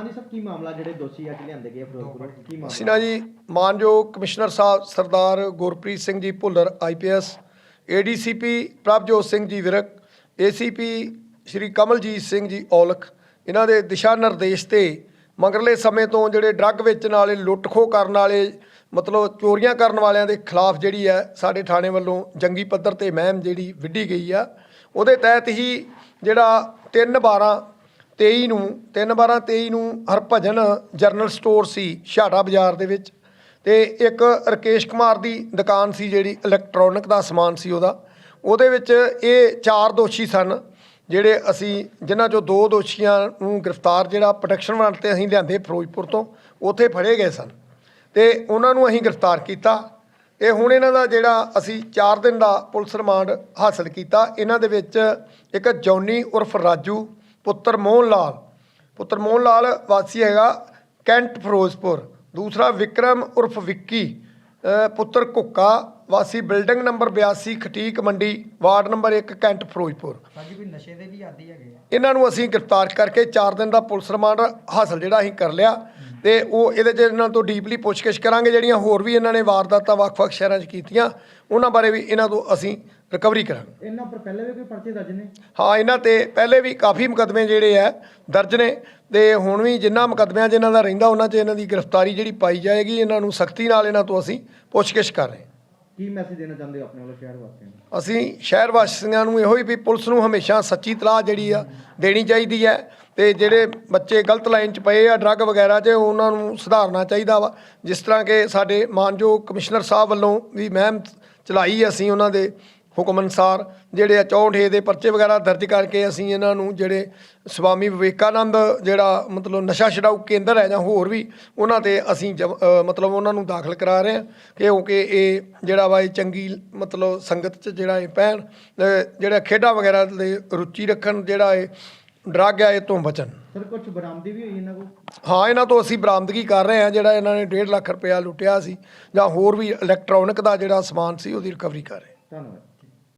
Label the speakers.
Speaker 1: ਹਾਂਜੀ ਸਰ, ਕੀ ਮਾਮਲਾ ਜਿਹੜੇ ਦੋਸ਼ੀ ਅੱਜ ਲਿਆਂਦੇ ਗਏ ਫਿਰੋਜ਼ਪੁਰ? ਕੀ ਮਾਮਲਾ?
Speaker 2: ਅਸੀਂ ਨਾ ਜੀ ਮਾਨਯੋਗ ਕਮਿਸ਼ਨਰ ਸਾਹਿਬ Sardar Gurpreet Singh ji Bhullar IPS ADCP Prabhjot Singh ji Virk ACP Shri Kamaljit Singh ji Aulakh, ਇਹਨਾਂ ਦੇ ਦਿਸ਼ਾ ਨਿਰਦੇਸ਼ ਤੇ ਮਗਰਲੇ ਸਮੇਂ ਤੋਂ ਜਿਹੜੇ ਡਰੱਗ ਵੇਚਣ ਵਾਲੇ ਲੁੱਟ ਖੋਹ ਕਰਨ ਵਾਲੇ, ਮਤਲਬ ਚੋਰੀਆਂ ਕਰਨ ਵਾਲਿਆਂ ਦੇ ਖਿਲਾਫ ਜਿਹੜੀ ਹੈ, ਸਾਡੇ ਥਾਣੇ ਵੱਲੋਂ ਜੰਗੀ ਪੱਧਰ ਤੇ ਮਹਿਮ ਜਿਹੜੀ ਵਿੱਢੀ ਗਈ ਆ। ਉਹਦੇ ਤਹਿਤ ਹੀ ਜਿਹੜਾ 3 12 23 ਨੂੰ 3 12 23 ਨੂੰ ਹਰਭਜਨ ਜਰਨਲ ਸਟੋਰ ਸੀ ਛਾਟਾ ਬਾਜ਼ਾਰ ਦੇ ਵਿੱਚ ਤੇ ਇੱਕ ਰਕੇਸ਼ ਕੁਮਾਰ ਦੀ ਦੁਕਾਨ ਸੀ ਜਿਹੜੀ ਇਲੈਕਟ੍ਰੋਨਿਕ ਦਾ ਸਮਾਨ ਸੀ ਉਹਦਾ। ਉਹਦੇ ਵਿੱਚ ਇਹ ਚਾਰ ਦੋਸ਼ੀ ਸਨ, ਜਿਹੜੇ ਅਸੀਂ, ਜਿਨ੍ਹਾਂ ਚੋਂ ਦੋ ਦੋਸ਼ੀਆਂ ਨੂੰ ਗ੍ਰਿਫਤਾਰ, ਜਿਹੜਾ ਪ੍ਰੋਟੈਕਸ਼ਨ ਵਾਰੰਟ ਤੇ ਅਸੀਂ ਲਿਆਂਦੇ ਫਿਰੋਜ਼ਪੁਰ ਤੋਂ, ਉੱਥੇ ਫੜੇ ਗਏ ਸਨ। ਤੇ ਉਹਨਾਂ ਨੂੰ ਅਸੀਂ ਗ੍ਰਿਫਤਾਰ ਕੀਤਾ। ਤੇ ਹੁਣ ਇਹਨਾਂ ਦਾ ਜਿਹੜਾ ਅਸੀਂ 4 ਦਿਨ ਦਾ ਪੁਲਿਸ ਰਿਮਾਂਡ ਹਾਸਲ ਕੀਤਾ। ਇਹਨਾਂ ਦੇ ਵਿੱਚ ਇੱਕ ਜੌਨੀ ਉਰਫ ਰਾਜੂ ਪੁੱਤਰ ਮੋਹਨ ਲਾਲ। ਪੁੱਤਰ ਮੋਹਨ ਲਾਲ ਵਾਸੀ ਹੈਗਾ ਕੈਂਟ ਫਿਰੋਜ਼ਪੁਰ। ਦੂਸਰਾ ਵਿਕਰਮ ਉਰਫ ਵਿੱਕੀ। ਪੁੱਤਰ ਕੁੱਕਾ ਵਾਸੀ ਬਿਲਡਿੰਗ ਨੰਬਰ 82 ਖਟੀਕ ਮੰਡੀ ਵਾਰਡ ਨੰਬਰ 1 ਕੈਂਟ ਫਿਰੋਜ਼ਪੁਰ।
Speaker 1: ਸਾਡੀ ਕੋਈ ਨਸ਼ੇ ਦੇ ਵੀ ਆਦੀ ਹੈਗੇ
Speaker 2: ਇਹਨਾਂ ਨੂੰ ਅਸੀਂ ਗ੍ਰਿਫਤਾਰ ਕਰਕੇ 4 ਦਿਨ ਦਾ ਪੁਲਿਸ ਰਿਮਾਂਡ ਹਾਸਲ ਜਿਹੜਾ ਅਸੀਂ ਕਰ ਲਿਆ। ਤੇ ਉਹ ਇਹਦੇ 'ਚ ਇਹਨਾਂ ਤੋਂ ਡੀਪਲੀ ਪੁੱਛਗਿੱਛ ਕਰਾਂਗੇ ਜਿਹੜੀਆਂ ਹੋਰ ਵੀ ਇਹਨਾਂ ਨੇ ਵਾਰਦਾਤਾਂ ਵੱਖ-ਵੱਖ ਸ਼ਹਿਰਾਂ 'ਚ ਕੀਤੀਆਂ ਉਹਨਾਂ ਬਾਰੇ ਵੀ ਇਹਨਾਂ ਤੋਂ ਅਸੀਂ ਰਿਕਵਰੀ ਕਰਾਂਗੇ।
Speaker 1: ਇਹਨਾਂ ਉੱਪਰ ਪਹਿਲੇ ਵੀ ਕੋਈ ਪਰਚੇ ਦਰਜ ਨੇ?
Speaker 2: ਹਾਂ ਇਹਨਾਂ ਤੇ ਪਹਿਲੇ ਵੀ ਕਾਫੀ ਮੁਕੱਦਮੇ ਜਿਹੜੇ ਆ ਦਰਜ ਨੇ ਤੇ ਹੁਣ ਵੀ ਜਿੰਨਾ ਮੁਕੱਦਮਿਆਂ 'ਚ ਇਹਨਾਂ ਦਾ ਰਹਿੰਦਾ ਉਹਨਾਂ 'ਚ ਇਹਨਾਂ ਦੀ ਗ੍ਰਿਫਤਾਰੀ ਜਿਹੜੀ ਪਾਈ ਜਾਏਗੀ ਇਹਨਾਂ ਨੂੰ ਸਖਤੀ ਨਾਲ ਇਹਨਾਂ ਤੋਂ ਅਸੀਂ ਪੁੱਛਗਿੱਛ ਕਰ ਰਹੇ ਹਾਂ।
Speaker 1: ਕੀ ਮੈਸੇਜ ਦੇਣਾ ਚਾਹੁੰਦੇ ਹੋ ਆਪਣੇ ਵੱਲੋਂ ਸ਼ਹਿਰ ਵਾਸੀਆਂ ਨੂੰ?
Speaker 2: ਅਸੀਂ ਸ਼ਹਿਰ ਵਾਸੀਆਂ ਨੂੰ ਇਹੋ ਹੀ ਵੀ ਪੁਲਿਸ ਨੂੰ ਹਮੇਸ਼ਾ ਸੱਚੀ ਤਲਾਹ ਜਿਹੜੀ ਆ ਦੇਣੀ ਚਾਹੀਦੀ ਹੈ ਤੇ ਜਿਹੜੇ ਬੱਚੇ ਗਲਤ ਲਾਈਨ 'ਚ ਪਏ ਆ ਡਰੱਗ ਵਗੈਰਾ 'ਚ, ਉਹਨਾਂ ਨੂੰ ਸੁਧਾਰਨਾ ਚਾਹੀਦਾ ਵਾ। ਜਿਸ ਤਰ੍ਹਾਂ ਕਿ ਸਾਡੇ ਮਾਨਯੋਗ ਕਮਿਸ਼ਨਰ ਸਾਹਿਬ ਵੱਲੋਂ ਵੀ ਮਹਿਮ ਚਲਾਈ ਅਸੀਂ ਉਹਨਾਂ ਦੇ ਹੁਕਮ ਅਨੁਸਾਰ ਜਿਹੜੇ ਆ 64 ਦੇ ਪਰਚੇ ਵਗੈਰਾ ਦਰਜ ਕਰਕੇ ਅਸੀਂ ਇਹਨਾਂ ਨੂੰ ਜਿਹੜੇ ਸਵਾਮੀ ਵਿਵੇਕਾਨੰਦ ਜਿਹੜਾ ਮਤਲਬ ਨਸ਼ਾ ਛਡਾਊ ਕੇਂਦਰ ਹੈ ਜਾਂ ਹੋਰ ਵੀ ਉਹਨਾਂ ਤੇ ਅਸੀਂ ਮਤਲਬ ਉਹਨਾਂ ਨੂੰ ਦਾਖਲ ਕਰਾ ਰਹੇ ਹਾਂ। ਕਿਉਂਕਿ ਇਹ ਜਿਹੜਾ ਵਾ ਇਹ ਚੰਗੀ ਮਤਲਬ ਸੰਗਤ 'ਚ ਜਿਹੜਾ ਇਹ ਪੈਣ ਜਿਹੜਾ ਖੇਡਾਂ ਵਗੈਰਾ ਦੇ ਰੁਚੀ ਰੱਖਣ ਜਿਹੜਾ ਇਹ ਡਰੱਗ ਹੈ ਇਹ ਤੋਂ ਬਚਣ।
Speaker 1: ਸਰ ਕੁਝ ਬਰਾਮਦੀ ਵੀ ਹੋਈ ਇਹਨਾਂ ਕੋਲ?
Speaker 2: ਹਾਂ ਇਹਨਾਂ ਤੋਂ ਅਸੀਂ ਬਰਾਮਦਗੀ ਕਰ ਰਹੇ ਹਾਂ ਜਿਹੜਾ ਇਹਨਾਂ ਨੇ 1.5 ਲੱਖ ਰੁਪਇਆ ਲੁੱਟਿਆ ਸੀ ਜਾਂ ਹੋਰ ਵੀ ਇਲੈਕਟ੍ਰੋਨਿਕ ਦਾ ਜਿਹੜਾ ਸਮਾਨ ਸੀ ਉਹਦੀ ਰਿਕਵਰੀ ਕਰ ਰਹੇ
Speaker 1: ਧੰਨਵਾਦ।